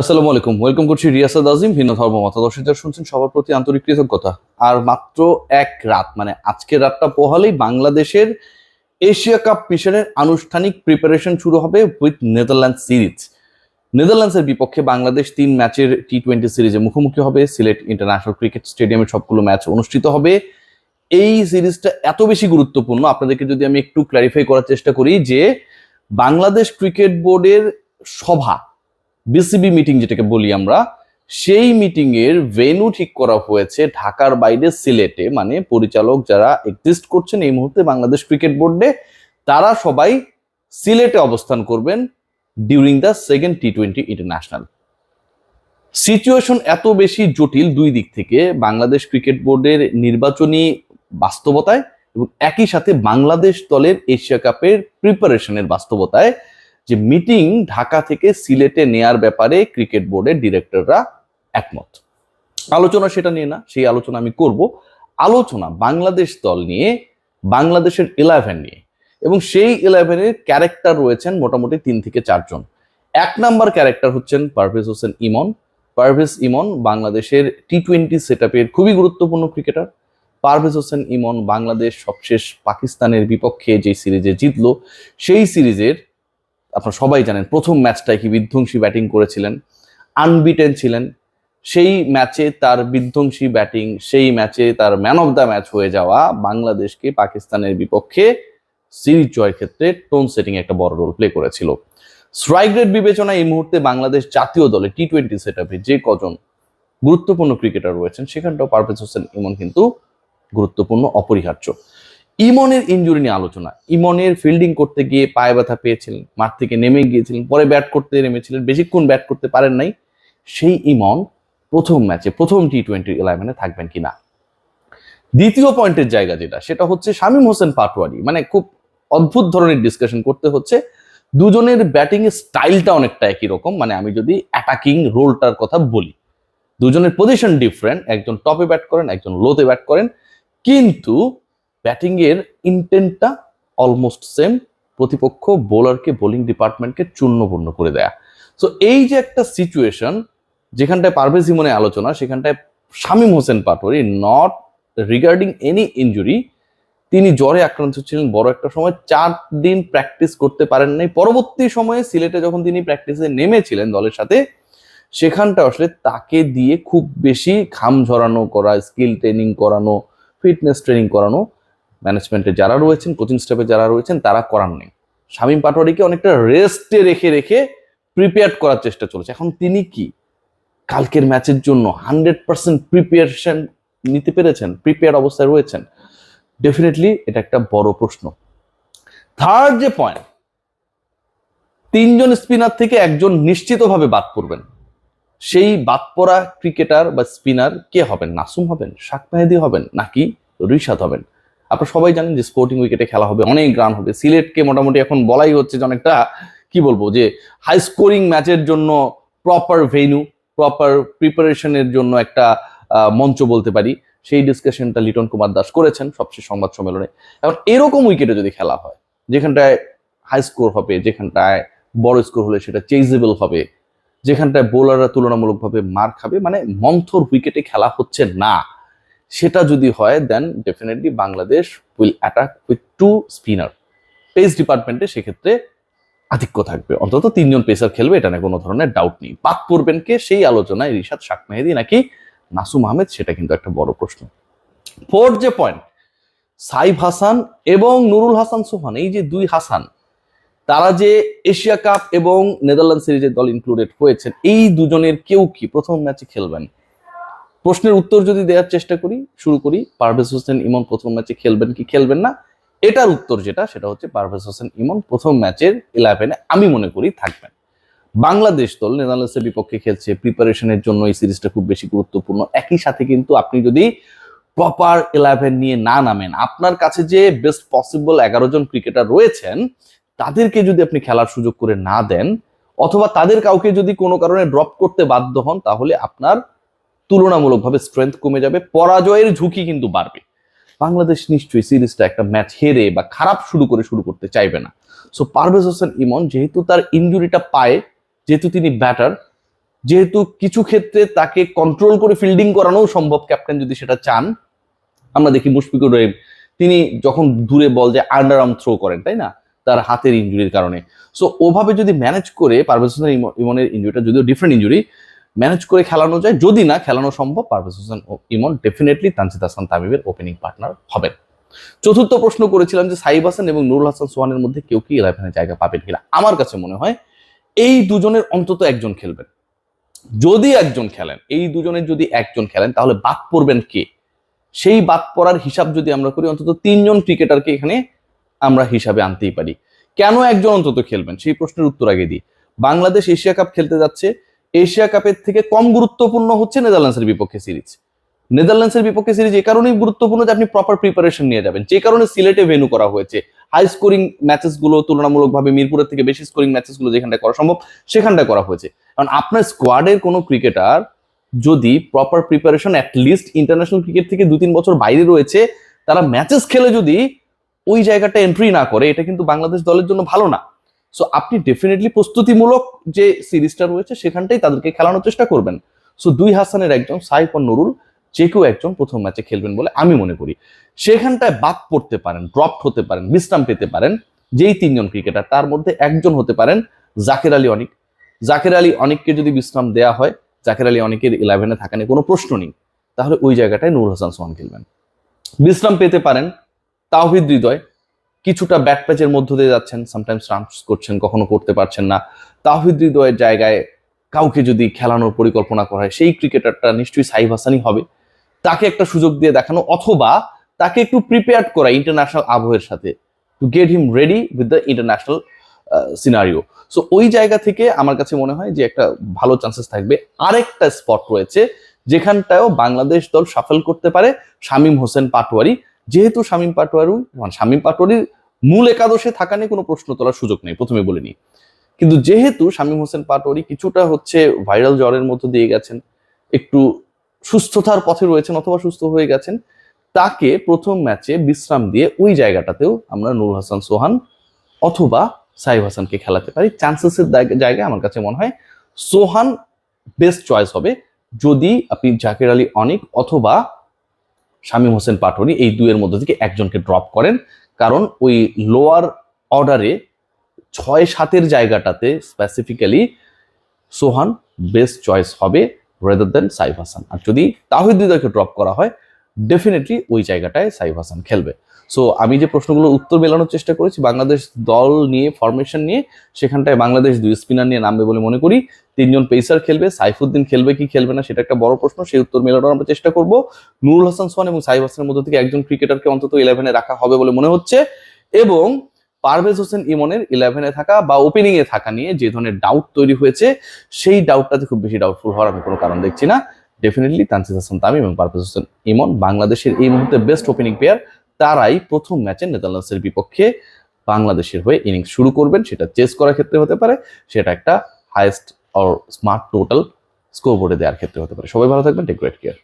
আসসালামু আলাইকুম। ওয়েলকাম করছি রিয়াসাদ আজিম, ভিন্ন ধর্ম মতাদর্শী যারা শুনছেন সবার প্রতি আন্তরিক কৃতজ্ঞতা। আর মাত্র এক রাত মানে আজকের রাতটা পোহালেই বাংলাদেশের এশিয়া কাপ মিশনের আনুষ্ঠানিক প্রিপারেশন শুরু হবে উইথ নেদারল্যান্ড সিরিজ নেদারল্যান্ডসের বিপক্ষে বাংলাদেশ তিন ম্যাচের টি টোয়েন্টি সিরিজে মুখোমুখি হবে। সিলেট ইন্টারন্যাশনাল ক্রিকেট স্টেডিয়ামে সবগুলো ম্যাচ অনুষ্ঠিত হবে। এই সিরিজটা এত বেশি গুরুত্বপূর্ণ, আপনাদেরকে যদি আমি একটু ক্ল্যারিফাই করার চেষ্টা করি যে বাংলাদেশ ক্রিকেট বোর্ডের সভা বিসিবি মিটিং যেটাকে বলি আমরা, সেই মিটিং এর ভেনু ঠিক করা হয়েছে ঢাকার বাইরে সিলেটে। মানে পরিচালক যারা এক্সিস্ট করছেন এই মুহূর্তে বাংলাদেশ ক্রিকেট বোর্ডে, তারা সবাই সিলেটে অবস্থান করবেন during the second T twenty international situation এত বেশি জটিল দুই দিক থেকে, বাংলাদেশ ক্রিকেট বোর্ডের নির্বাচনী বাস্তবতায় এবং একই সাথে বাংলাদেশ দলের এশিয়া কাপের প্রিপারেশনের বাস্তবতায়। যে মিটিং ঢাকা থেকে সিলেটে নেয়ার ব্যাপারে ক্রিকেট বোর্ডের ডিরেক্টররা একমত। আলোচনা সেটা নিয়ে না, সেই আলোচনা আমি করব। আলোচনা বাংলাদেশ দল নিয়ে, বাংলাদেশের ইলেভেন নিয়ে। এবং সেই ইলেভেনের ক্যারেক্টার রয়েছেন মোটামুটি তিন থেকে চারজন। এক নাম্বার ক্যারেক্টার হচ্ছেন পারভেজ হোসেন ইমন। পারভেজ ইমন বাংলাদেশের টি টোয়েন্টি সেট খুবই গুরুত্বপূর্ণ ক্রিকেটার পারভেজ হোসেন ইমন বাংলাদেশ সবশেষ পাকিস্তানের বিপক্ষে যে সিরিজে জিতল, সেই সিরিজের আপনারা সবাই জানেন, প্রথম ম্যাচটায় কি বিধ্বংসী ব্যাটিং করেছিলেন। আনবিটেন ছিলেন। সেই ম্যাচে তার বিধ্বংসী ব্যাটিং, সেই ম্যাচে তার ম্যান অফ দ্য ম্যাচ হয়ে যাওয়া বাংলাদেশকে পাকিস্তানের বিপক্ষে সিরিজ জয়ের ক্ষেত্রে টোন সেটিং একটা বড় রোল প্লে করেছিল। স্ট্রাইক রেট বিবেচনায় এই মুহূর্তে বাংলাদেশ জাতীয় দলে টি টোয়েন্টি সেট আপে যে কজন গুরুত্বপূর্ণ ক্রিকেটার রয়েছেন, সেখানটাও পারভেজ হোসেন ইমন কিন্তু গুরুত্বপূর্ণ, অপরিহার্য। ইমনের ইঞ্জুরি নিয়ে আলোচনা। ইমনের ফিল্ডিং করতে গিয়ে পায়ে ব্যথা পেয়েছিলেন, মাঠ থেকে নেমে গিয়েছিলেন, পরে ব্যাট করতে নেমেছিলেন, বেশিক্ষণ ব্যাট করতে পারেন নাই। সেই ইমন প্রথম ম্যাচে প্রথম টি টোয়েন্টি ইলেভেনে থাকবেন কিনা? দ্বিতীয় পয়েন্টের জায়গা যেটা, সেটা হচ্ছে শামীম হোসেন পাটোয়ারি। মানে খুব অদ্ভুত ধরনের ডিসকাশন করতে হচ্ছে। দুজনের ব্যাটিং স্টাইলটা অনেকটা একই রকম। মানে আমি যদি অ্যাটাকিং রোলটার কথা বলি, দুজনের পজিশন ডিফারেন্ট একজন টপে ব্যাট করেন, একজন লোতে ব্যাট করেন। কিন্তু ব্যাটিং এর ইন্টেন্টটা অলমোস্ট সেম প্রতিপক্ষ বোলারকে বোলিং ডিপার্টমেন্টকে চূর্ণপূর্ণ করে দেয়া। সো এই যে একটা সিচুয়েশন যেখানটায় পারভেজ ইমনে আলোচনা, সেখানটায় Shamim Hossain Patwari not regarding any injury তিনি জ্বরে আক্রান্ত ছিলেন বড় একটা সময়, চার দিন প্র্যাকটিস করতে পারেন নাই। পরবর্তী সময়ে সিলেটে যখন তিনি প্র্যাকটিসে নেমেছিলেন দলের সাথে, সেখানটা আসলে তাকে দিয়ে খুব বেশি ঘাম ঝরানো করা স্কিল ট্রেনিং করানো ফিটনেস ট্রেনিং করানো ম্যানেজমেন্টে যারা রয়েছেন কোচিং স্টাফে যারা রয়েছেন, তারা করার নেই। শামীম পাটোয়ারিকে অনেকটা রেস্টে রেখে রেখে প্রিপেয়ার করার চেষ্টা চলেছে। এখন তিনি কি? কালকের ম্যাচের জন্য হান্ড্রেড পার্সেন্ট প্রিপারেশন নিতে পেরেছেন? প্রিপেয়ার অবস্থায় রয়েছেন? ডেফিনেটলি এটা একটা বড় প্রশ্ন। থার্ড যে পয়েন্ট তিনজন স্পিনার থেকে একজন নিশ্চিতভাবে বাদ পড়বেন। সেই বাদ পড়া ক্রিকেটার বা স্পিনার কে হবেন? নাসুম হবেন? শাক মেহেদি হবেন? নাকি রিশাদ হবেন? আপনারা সবাই জানেন যে স্পোর্টিং উইকেটে খেলা হবে, অনেক রান হবে। সিলেটকে মোটামুটি এখন বলাই হচ্ছে যে অনেকটা, কি বলব, যে হাই স্কোরিং ম্যাচের জন্য প্রপার ভেন্যু প্রপার প্রিপারেশনের জন্য একটা মঞ্চ বলতে পারি। সেই ডিসকাশনটা লিটন কুমার দাস করেছেন সবচেয়ে সংবাদ সম্মেলনে। এখন এরকম উইকেটে যদি খেলা হয়, যেখানটায় হাই স্কোর হবে, যেখানটায় বড় স্কোর হলে সেটা চেজেবল হবে, যেখানটায় বোলাররা তুলনামূলকভাবে মার খাবে মানে মন্থর উইকেটে খেলা হচ্ছে না। সেটা যদি হয় then definitely Bangladesh will attack with two spinner pace ডিপার্টমেন্টে সেক্ষেত্রে আধিক্য থাকবে। অন্তত তিনজন পেসার খেলবে, এটা নিয়ে কোনো ধরনের ডাউট নেই। বাদ পড়বেন কে? সেই আলোচনায় রিশাদ শাক মেহেদি নাকি নাসুম আহমেদ, সেটা কিন্তু একটা বড় প্রশ্ন। ফোর্থ যে পয়েন্ট সাইফ হাসান এবং নুরুল হাসান সোহান, এই যে দুই হাসান, তারা যে এশিয়া কাপ এবং নেদারল্যান্ড সিরিজের দল ইনক্লুডেড হয়েছেন, এই দুজনের কেউ কি প্রথম ম্যাচে খেলবেন? প্রশ্নের উত্তর যদি দেওয়ার চেষ্টা করি, শুরু করি, পারভেজ হোসেন ইমন প্রথম ম্যাচে খেলবেন কি খেলবেন না? এটার উত্তর যেটা, সেটা হচ্ছে পারভেজ হোসেন ইমন প্রথম ম্যাচের ইলেভেনে আমি মনে করি থাকবেন। বাংলাদেশ দল নেদারল্যান্ডসের বিপক্ষে খেলছে প্রিপারেশনের জন্য এই সিরিজটা খুব বেশি গুরুত্বপূর্ণ। একই সাথে কিন্তু আপনি যদি প্রপার ইলেভেন নিয়ে না নামেন, আপনার কাছে যে বেস্ট পসিবল এগারো জন ক্রিকেটার রয়েছেন, তাদেরকে যদি আপনি খেলার সুযোগ করে না দেন, অথবা তাদের কাউকে যদি কোনো কারণে ড্রপ করতে বাধ্য হন, তাহলে আপনার তুলনামূলকভাবে স্ট্রেংথ কমে যাবে, পরাজয়ের ঝুঁকি কিন্তু বাড়বে। বাংলাদেশ নিশ্চয়ই সিরিজটা একটা ম্যাচ হেরে বা খারাপ শুরু করে শুরু করতে চাইবে না। সো পারভেজ হোসেন ইমন, যেহেতু তার ইঞ্জুরিটা পায়, যেহেতু তিনি ব্যাটার যেহেতু কিছু ক্ষেত্রে তাকে কন্ট্রোল করে ফিল্ডিং করানো সম্ভব ক্যাপ্টেন যদি সেটা চান, আমরা দেখি মুশফিকুর রহিম, তিনি যখন দূরে বল যে আন্ডার আর্ম থ্রো করেন, তাই না? তার হাতের ইঞ্জুরির কারণে। সো ওভাবে যদি ম্যানেজ করে পারভেজ হোসেন ইম- ইমনের ইঞ্জুরিটা যদিও ডিফারেন্ট ইঞ্জুরি ম্যানেজ করে খেলানো যায়। যদি না খেলানো সম্ভব, পারভেজ হোসেন ইমন ডেফিনেটলি তানজিদ হাসান তামিমের ওপেনিং পার্টনার হবেন। চতুর্থ প্রশ্ন করেছিলাম যে সাইব হাসান এবং নুরুল হাসান সোহানের মধ্যে কেউ কি ইলেভেনে জায়গা পাবেন কিনা? আমার কাছে মনে হয় এই দুজনের অন্তত একজন খেলবেন। যদি একজন খেলেন, এই দুজনের যদি একজন খেলেন, তাহলে বাদ পড়বেন কে? সেই বাদ পড়ার হিসাব যদি আমরা করি, অন্তত তিনজন ক্রিকেটারকে এখানে আমরা হিসাবে আনতেই পারি। কেন একজন অন্তত খেলবেন? সেই প্রশ্নের উত্তর আগে দিই। বাংলাদেশ এশিয়া কাপ খেলতে যাচ্ছে। এশিয়া কাপের থেকে কম গুরুত্বপূর্ণ হচ্ছে নেদারল্যান্ডসের বিপক্ষে সিরিজ। নেদারল্যান্ডসের বিপক্ষে সিরিজ এই কারণেই গুরুত্বপূর্ণ যে আপনি প্রপার প্রিপারেশন নিয়ে যাবেন। যে কারণে সিলেটে ভেনু করা হয়েছে। হাই স্কোরিং ম্যাচেসগুলো তুলনামূলকভাবে মিরপুরের থেকে বেশি স্কোরিং ম্যাচেসগুলো যেখানটা করা সম্ভব সেখানটা করা হয়েছে। কারণ আপনার স্কোয়াডের কোনো ক্রিকেটার যদি proper preparation list international cricket থেকে দু তিন বছর বাইরে রয়েছে, তারা ম্যাচেস খেলে যদি ওই জায়গাটা এন্ট্রি না করে, এটা কিন্তু বাংলাদেশ দলের জন্য ভালো না। সো আপনি ডেফিনেটলি প্রস্তুতিমূলক যে সিরিজটা রয়েছে, সেখানটাই তাদেরকে খেলানোর চেষ্টা করবেন। সো দুই হাসানের একজন, সাইফ নুরুল, যে কেউ একজন প্রথম ম্যাচে খেলবেন বলে আমি মনে করি। সেখানটায় বাদ পড়তে পারেন ড্রপ হতে পারেন বিশ্রাম পেতে পারেন, যেই তিনজন ক্রিকেটার তার মধ্যে একজন হতে পারেন জাকের আলী অনিক। জাকের আলী অনিককে যদি বিশ্রাম দেওয়া হয়, জাকের আলী অনেকের ইলেভেনে থাকা নিয়ে কোনো প্রশ্ন নেই। তাহলে ওই জায়গাটায় নূর হাসান সোহান খেলবেন। বিশ্রাম পেতে পারেন, তাওহিদ হৃদয় কিছুটা ব্যাট প্যাচের মধ্য দিয়ে যাচ্ছেন সামটাইমস রানস করছেন, কখনো করতে পারছেন না। তাওহিদ হৃদয়ের জায়গায় কাউকে যদি খেলানোর পরিকল্পনা করা হয়, সেই ক্রিকেটারটা নিশ্চয়ই সাইফ হাসানই হবে। তাকে একটা সুযোগ দিয়ে দেখানো, অথবা তাকে একটু প্রিপেয়ার করা ইন্টারন্যাশনাল আবহের সাথে to get him ready with the international scenario so ওই জায়গা থেকে আমার কাছে মনে হয় যে একটা ভালো চান্সেস থাকবে। আরেকটা স্পট রয়েছে যেখানটাও বাংলাদেশ দল সাফল করতে পারে, শামীম হোসেন পাটোয়ারি। যেহেতু শামীম পাটোয়ারু মানে শামীম পাটোয়ারির মূল একাদশে থাকা নিয়ে কোনো প্রশ্ন তোলার সুযোগ নেই, প্রথমে বলে বলিনি কিন্তু যেহেতু শামীম হোসেন পাটোয়ারি কিছুটা হচ্ছে ভাইরাল জ্বরের মধ্য দিয়ে গেছেন, একটু সুস্থতার পথে রয়েছেন অথবা সুস্থ হয়ে গেছেন, তাকে প্রথম ম্যাচে বিশ্রাম দিয়ে ওই জায়গাটাতেও আমরা নুরুল হাসান সোহান অথবা সাইব হাসানকে খেলাতে পারি। চান্সেসের জায়গায় আমার কাছে মনে হয় সোহান বেস্ট চয়েস হবে যদি আপনি জাকির আলী অনিক অথবা শামীম হোসেন পাটোয়ারি এই দুয়ের মধ্যে থেকে একজনকে ড্রপ করেন। কারণ ওই লোয়ার অর্ডারে ছয় সাতের জায়গাটাতে স্পেসিফিক্যালি সোহান বেস্ট চয়েস হবে রেদার দেন সাইফ হাসান। আর যদি তাহিদ হৃদয়কে ড্রপ করা হয় ডেফিনেটলি ওই জায়গাটায় সাইফ হাসান খেলবে। সো আমি যে প্রশ্নগুলোর উত্তর মেলানোর চেষ্টা করেছি, বাংলাদেশ দল নিয়ে ফরমেশন নিয়ে, সেখানটায় বাংলাদেশ দুই স্পিনার নিয়ে নামবে বলে মনে করি। তিনজন পেসার খেলবে, সাইফুদ্দিন খেলবে কি খেলবে না, সেটা একটা বড় প্রশ্ন। সেই উত্তর মেলানোর আমরা চেষ্টা করব। নুরুল হাসান সোহান এবং সাইফ হাসানের মধ্যে থেকে একজন ক্রিকেটারকে অন্তত ইলেভেনে রাখা হবে বলে মনে হচ্ছে। এবং পারভেজ হোসেন ইমনের ইলেভেনে থাকা বা ওপেনিং এ থাকা নিয়ে যে ধরনের ডাউট তৈরি হয়েছে, সেই ডাউটটাতে খুব বেশি ডাউটফুল হওয়ার আমি কোনো কারণ দেখছি না। ডেফিনেটলি তানসিদ হাসান তামিম এবং পারভেজ হোসেন ইমন বাংলাদেশের এই মুহূর্তে বেস্ট ওপেনিং প্লেয়ার তারাই প্রথম ম্যাচে নেদারল্যান্ডসের বিপক্ষে বাংলাদেশের হয়ে ইনিংস শুরু করবেন। সেটা চেস করার ক্ষেত্রে হতে পারে, সেটা একটা highest or smart total score বোর্ডে দেওয়ার ক্ষেত্রে হতে পারে। সবাই ভালো থাকবেন। Take great care